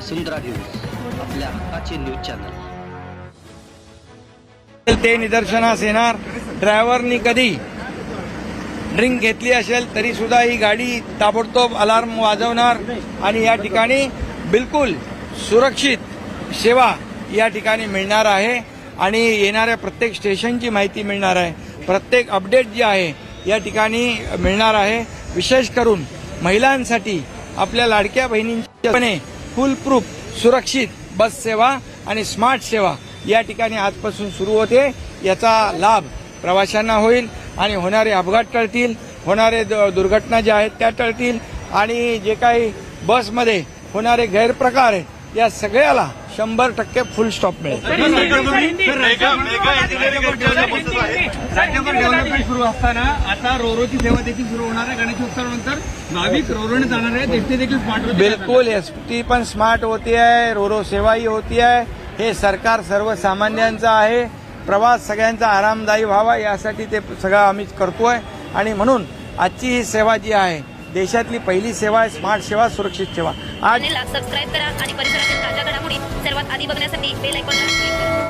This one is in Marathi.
वसुंधरा न्यूज आपल्या हक्काचे न्यूज चॅनल. ते निदर्शनास येणार. ड्रायव्हरनी कधी ड्रिंक घेतली असेल तरी सुद्धा ही गाडी ताबडतोब अलार्म वाजवणार. आणि या ठिकाणी बिलकुल सुरक्षित सेवा या ठिकाणी मिळणार आहे. आणि येणाऱ्या प्रत्येक स्टेशनची माहिती मिळणार आहे. प्रत्येक अपडेट जे आहे या ठिकाणी मिळणार आहे. विशेष करून महिलांसाठी आपल्या लाडक्या बहिणींच्यापणे फुल प्रूफ सुरक्षित बस सेवा आणि स्मार्ट सेवा या ठिकाणी आजपासून सुरू होते. याचा लाभ प्रवाशांना होईल आणि होणारे अपघात टळतील होणारे द- दुर्घटना ज्या आहेत त्या टळतील आणि जे काही बसमध्ये होणारे गैरप्रकार आहेत या सगळ्याला शंभर टक्के फुल स्टॉप मिळेल. राज्यभर डेव्हलपमेंट सुरू असताना आता रोरोची सेवा देखील सुरू होणार आहे गणेशोत्सवानंतर भाविक रोरोने जाणार आहे देखील स्मार्ट रोड बिलकुल एस टी पण स्मार्ट होती आहे रोरो सेवाही होती आहे. हे सरकार सर्वसामान्यांचं आहे. प्रवास सगळ्यांचा आरामदायी व्हावा यासाठी ते सगळं आम्ही करतोय. आणि म्हणून आजची ही सेवा जी आहे देशातली पहिली सेवा आहे स्मार्ट सेवा सुरक्षित सेवा. आज सबस्क्राईब करा आणि परिसरातील ताज्या घडामोडी सर्वात आधी बघण्यासाठी बेल आयकॉनला